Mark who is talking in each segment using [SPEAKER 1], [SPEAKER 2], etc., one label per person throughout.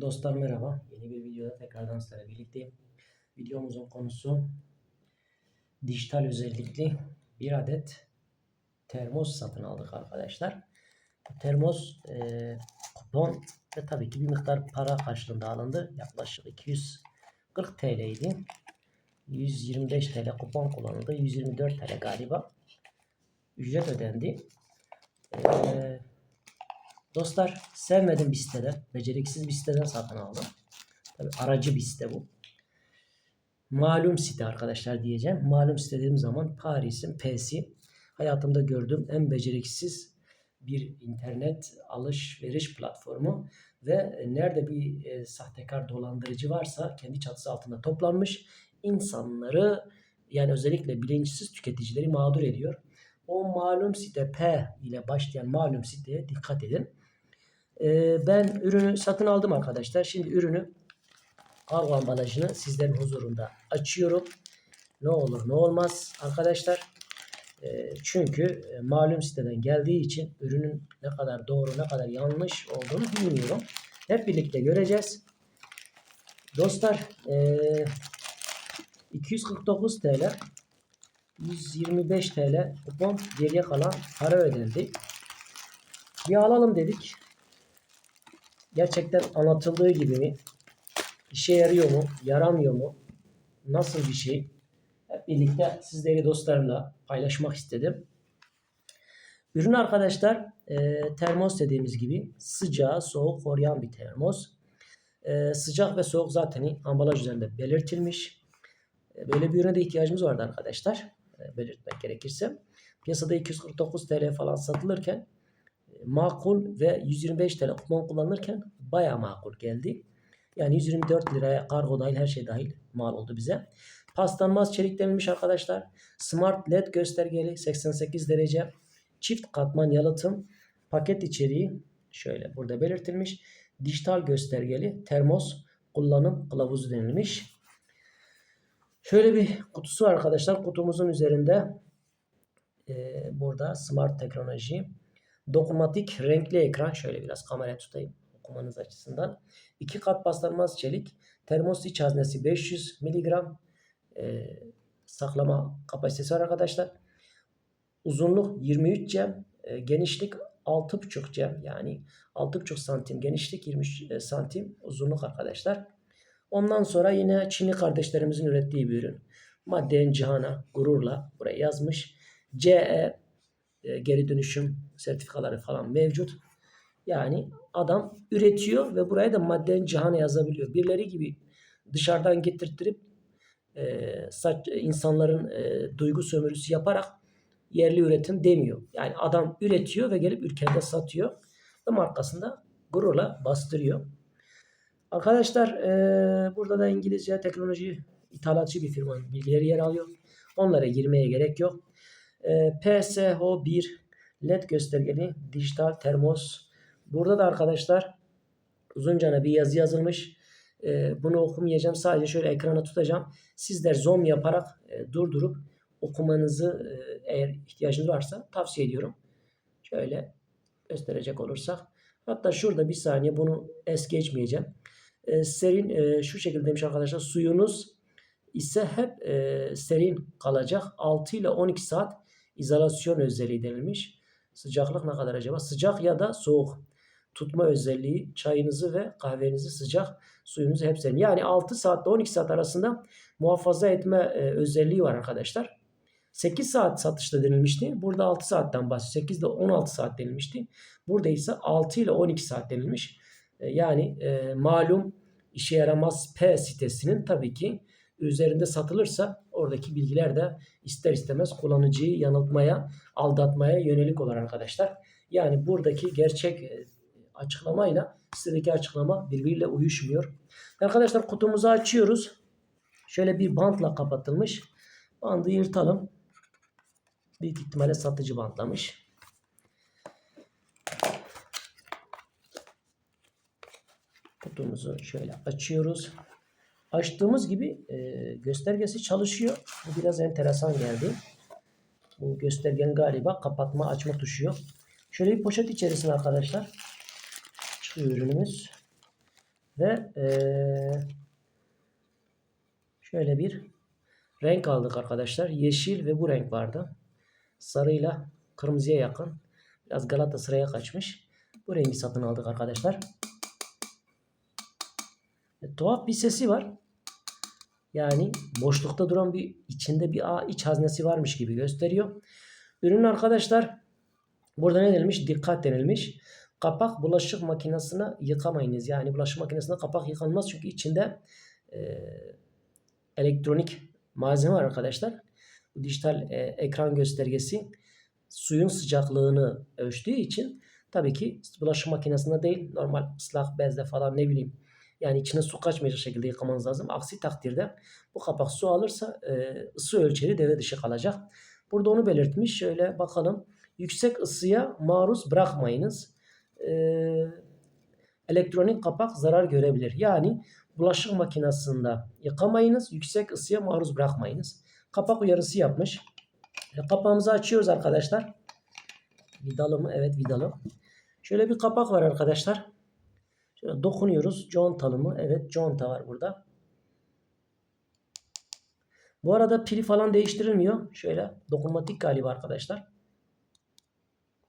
[SPEAKER 1] Dostlar merhaba. Yeni bir videoda tekrardan sizlerle birlikteyim. Videomuzun konusu dijital özellikli bir adet termos satın aldık arkadaşlar. Termos e, kupon ve tabii ki bir miktar para karşılığında alındı. Yaklaşık 240 TL idi. 125 TL kupon kullanıldı. 124 TL galiba. Ücret ödendi. Eee Dostlar sevmedim bir siteden. Beceriksiz bir siteden satın aldım. Tabii aracı bir site bu. Malum site arkadaşlar diyeceğim. Malum site dediğim zaman Paris'in P'si. Hayatımda gördüğüm en beceriksiz bir internet alışveriş platformu ve nerede bir e, sahtekar dolandırıcı varsa kendi çatısı altında toplanmış insanları yani özellikle bilinçsiz tüketicileri mağdur ediyor. O malum site P ile başlayan malum siteye dikkat edin. Ee, ben ürünü satın aldım arkadaşlar. Şimdi ürünü kargo ambalajını sizlerin huzurunda açıyorum. Ne olur ne olmaz arkadaşlar. Ee, çünkü e, malum siteden geldiği için ürünün ne kadar doğru ne kadar yanlış olduğunu bilmiyorum. Hep birlikte göreceğiz. Dostlar e, 249 TL 125 TL kupon geriye kalan para ödendi. Bir alalım dedik. Gerçekten anlatıldığı gibi mi? İşe yarıyor mu? Yaramıyor mu? Nasıl bir şey? Hep birlikte sizleri dostlarımla paylaşmak istedim. Ürün arkadaşlar e, termos dediğimiz gibi sıcağı soğuk koruyan bir termos. E, sıcak ve soğuk zaten ambalaj üzerinde belirtilmiş. E, böyle bir ürüne de ihtiyacımız vardı arkadaşlar. E, belirtmek gerekirse. Piyasada 249 TL falan satılırken makul ve 125 TL kupon kullanırken baya makul geldi. Yani 124 liraya kargo dahil her şey dahil mal oldu bize. Paslanmaz çelik denilmiş arkadaşlar. Smart LED göstergeli 88 derece. Çift katman yalıtım. Paket içeriği şöyle burada belirtilmiş. Dijital göstergeli termos kullanım kılavuzu denilmiş. Şöyle bir kutusu arkadaşlar. Kutumuzun üzerinde e, burada smart teknoloji Dokunmatik renkli ekran. Şöyle biraz kameraya tutayım okumanız açısından. İki kat bastırmaz çelik. Termos iç haznesi 500 mg. E, saklama kapasitesi var arkadaşlar. Uzunluk 23 cm. E, genişlik 6,5 cm. Yani 6,5 santim genişlik 23 e, santim uzunluk arkadaşlar. Ondan sonra yine Çinli kardeşlerimizin ürettiği bir ürün. Madden Cihana gururla buraya yazmış. CE e, geri dönüşüm sertifikaları falan mevcut. Yani adam üretiyor ve buraya da madden cihana yazabiliyor. Birileri gibi dışarıdan getirttirip e, saç, insanların e, duygu sömürüsü yaparak yerli üretim demiyor. Yani adam üretiyor ve gelip ülkede satıyor ve markasında gururla bastırıyor. Arkadaşlar e, burada da İngilizce teknoloji ithalatçı bir firmanın bilgileri yer alıyor. Onlara girmeye gerek yok. E, PSH1 LED göstergeli dijital termos. Burada da arkadaşlar uzuncana bir yazı yazılmış. E, bunu okumayacağım. Sadece şöyle ekrana tutacağım. Sizler zoom yaparak e, durdurup okumanızı e, eğer ihtiyacınız varsa tavsiye ediyorum. Şöyle gösterecek olursak. Hatta şurada bir saniye bunu es geçmeyeceğim. E, serin e, şu şekilde demiş arkadaşlar. Suyunuz ise hep serin kalacak. 6 ile 12 saat izolasyon özelliği denilmiş. Sıcaklık ne kadar acaba? Sıcak ya da soğuk. Tutma özelliği çayınızı ve kahvenizi sıcak suyunuzu hep serin. Yani 6 saat ile 12 saat arasında muhafaza etme e, özelliği var arkadaşlar. 8 saat satışta denilmişti. Burada 6 saatten bahsediyor. 8 ile 16 saat denilmişti. Burada ise 6 ile 12 saat denilmiş. E, yani e, malum işe yaramaz P sitesinin tabii ki üzerinde satılırsa oradaki bilgiler de ister istemez kullanıcıyı yanıltmaya, aldatmaya yönelik olur arkadaşlar. Yani buradaki gerçek e, açıklamayla sitedeki açıklama birbiriyle uyuşmuyor. Arkadaşlar kutumuzu açıyoruz. Şöyle bir bantla kapatılmış. Bandı yırtalım. Büyük ihtimalle satıcı bantlamış. Kutumuzu şöyle açıyoruz. Açtığımız gibi e, göstergesi çalışıyor. Bu biraz enteresan geldi. Bu göstergenin galiba kapatma açma tuşu yok. Şöyle bir poşet içerisinde arkadaşlar çıkıyor ürünümüz. Ve eee, şöyle bir renk aldık arkadaşlar. Yeşil ve bu renk vardı. Sarıyla kırmızıya yakın. Biraz Galatasaray'a kaçmış. Bu rengi satın aldık arkadaşlar. E, tuhaf bir sesi var. Yani boşlukta duran bir içinde bir ağ iç haznesi varmış gibi gösteriyor. Ürün arkadaşlar burada ne denilmiş? Dikkat denilmiş. Kapak bulaşık makinesine yıkamayınız. Yani bulaşık makinesine kapak yıkanmaz çünkü içinde e, elektronik malzeme var arkadaşlar. Bu dijital e, ekran göstergesi suyun sıcaklığını ölçtüğü için tabii ki bulaşık makinesinde değil normal ıslak bezle falan ne bileyim yani içine su kaçmayacak şekilde yıkamanız lazım. Aksi takdirde bu kapak su alırsa e, ısı ölçeri devre dışı kalacak. Burada onu belirtmiş. Şöyle bakalım. Yüksek ısıya maruz bırakmayınız. E, elektronik kapak zarar görebilir. Yani bulaşık makinesinde yıkamayınız. Yüksek ısıya maruz bırakmayınız. Kapak uyarısı yapmış. E, kapağımızı açıyoruz arkadaşlar. Vidalı mı? Evet vidalı. Şöyle bir kapak var arkadaşlar. Dokunuyoruz. Contalı mı? Evet conta var burada. Bu arada pili falan değiştirilmiyor. Şöyle dokunmatik galiba arkadaşlar.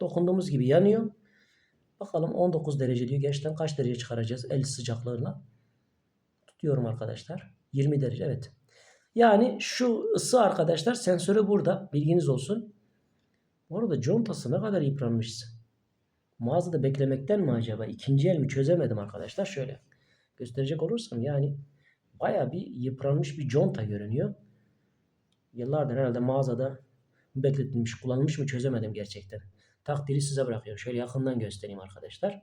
[SPEAKER 1] Dokunduğumuz gibi yanıyor. Bakalım 19 derece diyor. Gerçekten kaç derece çıkaracağız el sıcaklığıyla. Tutuyorum arkadaşlar. 20 derece evet. Yani şu ısı arkadaşlar sensörü burada. Bilginiz olsun. Bu arada contası ne kadar yıpranmış. Mağazada beklemekten mi acaba? İkinci el mi çözemedim arkadaşlar. Şöyle gösterecek olursam yani baya bir yıpranmış bir conta görünüyor. Yıllardır herhalde mağazada bekletilmiş, kullanılmış mı çözemedim gerçekten. Takdiri size bırakıyorum. Şöyle yakından göstereyim arkadaşlar.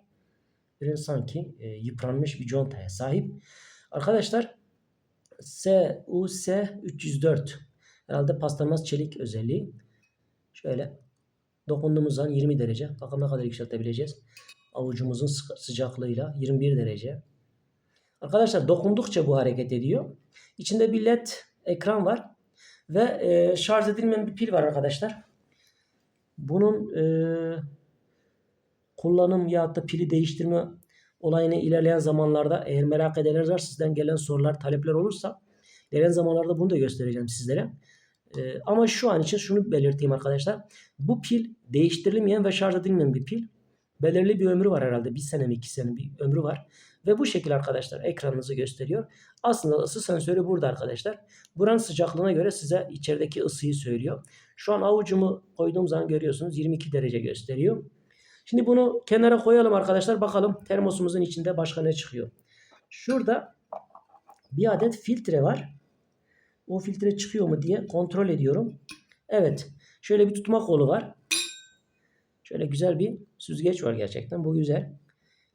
[SPEAKER 1] Ürün sanki e, yıpranmış bir contaya sahip. Arkadaşlar CUS 304 herhalde paslanmaz çelik özelliği. Şöyle dokunduğumuz zaman 20 derece. Bakın ne kadar yükseltebileceğiz. Avucumuzun sı- sıcaklığıyla 21 derece. Arkadaşlar dokundukça bu hareket ediyor. İçinde bir led ekran var. Ve e, şarj edilmeyen bir pil var arkadaşlar. Bunun e, kullanım ya da pili değiştirme olayını ilerleyen zamanlarda eğer merak edenler var sizden gelen sorular, talepler olursa ilerleyen zamanlarda bunu da göstereceğim sizlere. E, ama şu an için şunu belirteyim arkadaşlar. Bu pil değiştirilmeyen ve şarj edilmeyen bir pil. Belirli bir ömrü var herhalde. Bir sene mi iki sene bir ömrü var. Ve bu şekilde arkadaşlar ekranınızı gösteriyor. Aslında ısı sensörü burada arkadaşlar. Buranın sıcaklığına göre size içerideki ısıyı söylüyor. Şu an avucumu koyduğum zaman görüyorsunuz 22 derece gösteriyor. Şimdi bunu kenara koyalım arkadaşlar. Bakalım termosumuzun içinde başka ne çıkıyor. Şurada bir adet filtre var. O filtre çıkıyor mu diye kontrol ediyorum. Evet. Şöyle bir tutma kolu var. Şöyle güzel bir süzgeç var gerçekten. Bu güzel.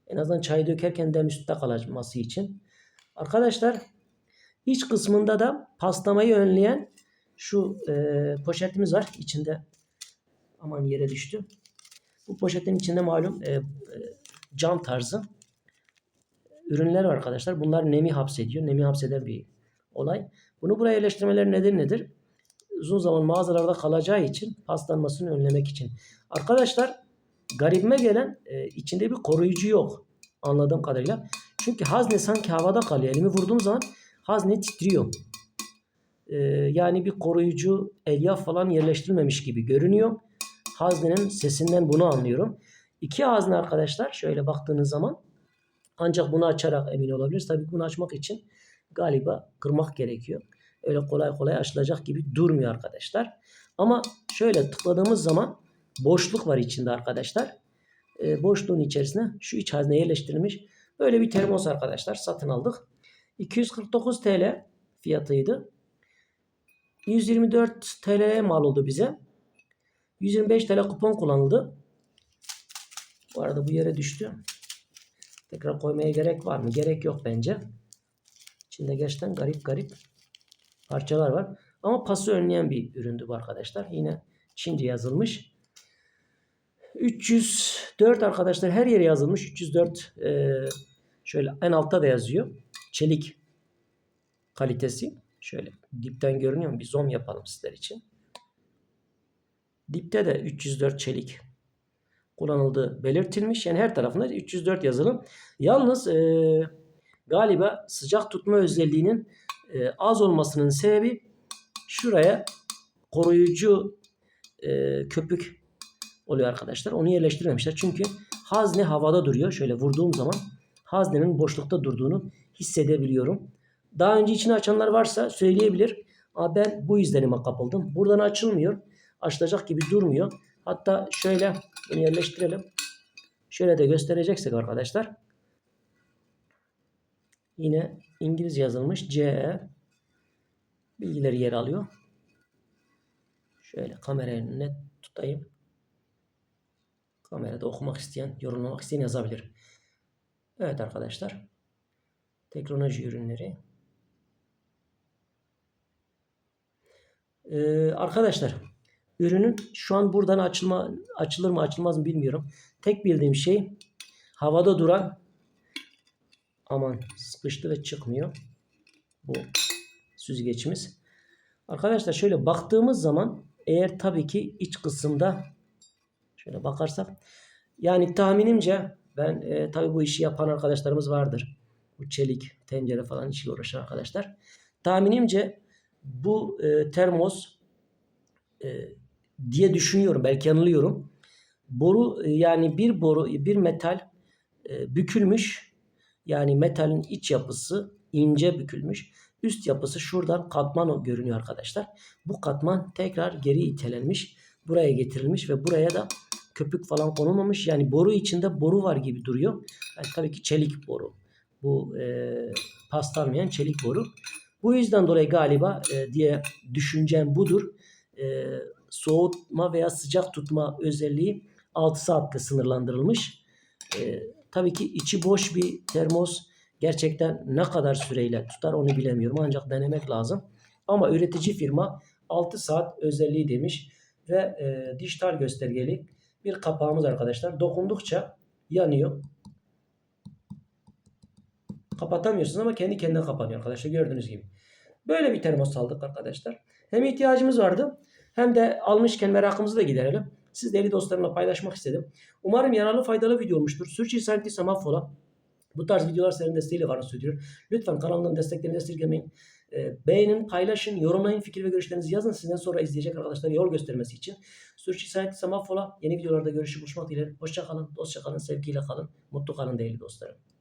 [SPEAKER 1] En azından çay dökerken dem üstte kalması için. Arkadaşlar iç kısmında da paslamayı önleyen şu e, poşetimiz var. İçinde aman yere düştü. Bu poşetin içinde malum e, e, cam tarzı ürünler var arkadaşlar. Bunlar nemi hapsediyor. Nemi hapseden bir olay. Bunu buraya yerleştirmeleri nedeni nedir? Uzun zaman mağazalarda kalacağı için paslanmasını önlemek için. Arkadaşlar garibime gelen e, içinde bir koruyucu yok. Anladığım kadarıyla. Çünkü hazne sanki havada kalıyor. Elimi vurduğum zaman hazne titriyor. E, yani bir koruyucu elyaf falan yerleştirilmemiş gibi görünüyor. Haznenin sesinden bunu anlıyorum. İki hazne arkadaşlar şöyle baktığınız zaman ancak bunu açarak emin olabiliriz. Tabii bunu açmak için galiba kırmak gerekiyor. Öyle kolay kolay açılacak gibi durmuyor arkadaşlar. Ama şöyle tıkladığımız zaman boşluk var içinde arkadaşlar. E, boşluğun içerisine şu iç hazne yerleştirilmiş. Böyle bir termos arkadaşlar satın aldık. 249 TL fiyatıydı. 124 TL'ye mal oldu bize. 125 TL kupon kullanıldı. Bu arada bu yere düştü. Tekrar koymaya gerek var mı? Gerek yok bence. İçinde gerçekten garip garip parçalar var. Ama pası önleyen bir üründü bu arkadaşlar. Yine Çince yazılmış. 304 arkadaşlar her yere yazılmış. 304 e, şöyle en altta da yazıyor. Çelik kalitesi. Şöyle dipten görünüyor mu? Bir zoom yapalım sizler için. Dipte de 304 çelik kullanıldığı belirtilmiş. Yani her tarafında 304 yazılı. Yalnız e, Galiba sıcak tutma özelliğinin e, az olmasının sebebi şuraya koruyucu e, köpük oluyor arkadaşlar. Onu yerleştirmemişler. Çünkü hazne havada duruyor. Şöyle vurduğum zaman haznenin boşlukta durduğunu hissedebiliyorum. Daha önce içini açanlar varsa söyleyebilir. Ama ben bu izlenime kapıldım. Buradan açılmıyor. Açılacak gibi durmuyor. Hatta şöyle bunu yerleştirelim. Şöyle de göstereceksek arkadaşlar. Yine İngilizce yazılmış CE bilgileri yer alıyor. Şöyle kamerayı net tutayım. Kamerada okumak isteyen, yorumlamak isteyen yazabilir. Evet arkadaşlar. Teknoloji ürünleri. Ee, arkadaşlar ürünün şu an buradan açılma açılır mı açılmaz mı bilmiyorum. Tek bildiğim şey havada duran aman sıkıştı ve çıkmıyor. Bu süzgeçimiz. Arkadaşlar şöyle baktığımız zaman eğer tabii ki iç kısımda şöyle bakarsak yani tahminimce ben e, tabii bu işi yapan arkadaşlarımız vardır. Bu çelik tencere falan işiyle uğraşan arkadaşlar. Tahminimce bu e, termos e, diye düşünüyorum. Belki yanılıyorum. Boru e, yani bir boru bir metal e, bükülmüş. Yani metalin iç yapısı ince bükülmüş. Üst yapısı şuradan katman görünüyor arkadaşlar. Bu katman tekrar geri itelenmiş. Buraya getirilmiş ve buraya da köpük falan konulmamış. Yani boru içinde boru var gibi duruyor. Yani tabii ki çelik boru. Bu e, paslanmayan çelik boru. Bu yüzden dolayı galiba e, diye düşüncem budur. E, soğutma veya sıcak tutma özelliği 6 saatte sınırlandırılmış. E, tabii ki içi boş bir termos gerçekten ne kadar süreyle tutar onu bilemiyorum. Ancak denemek lazım. Ama üretici firma 6 saat özelliği demiş ve e, dijital göstergeli bir kapağımız arkadaşlar. Dokundukça yanıyor. Kapatamıyorsunuz ama kendi kendine kapanıyor arkadaşlar gördüğünüz gibi. Böyle bir termos aldık arkadaşlar. Hem ihtiyacımız vardı hem de almışken merakımızı da giderelim. Siz değerli dostlarımla paylaşmak istedim. Umarım yararlı faydalı video olmuştur. Sürçülisan ettiysem affola. Bu tarz videolar senin desteğiyle varını sürdürüyor. Lütfen kanalımdan desteklerini esirgemeyin. E, beğenin, paylaşın, yorumlayın, fikir ve görüşlerinizi yazın. Sizden sonra izleyecek arkadaşlara yol göstermesi için. Sürçülisan ettiysem affola. Yeni videolarda görüşüp buluşmak dileğiyle. Hoşça kalın, kalın, sevgiyle kalın, mutlu kalın değerli dostlarım.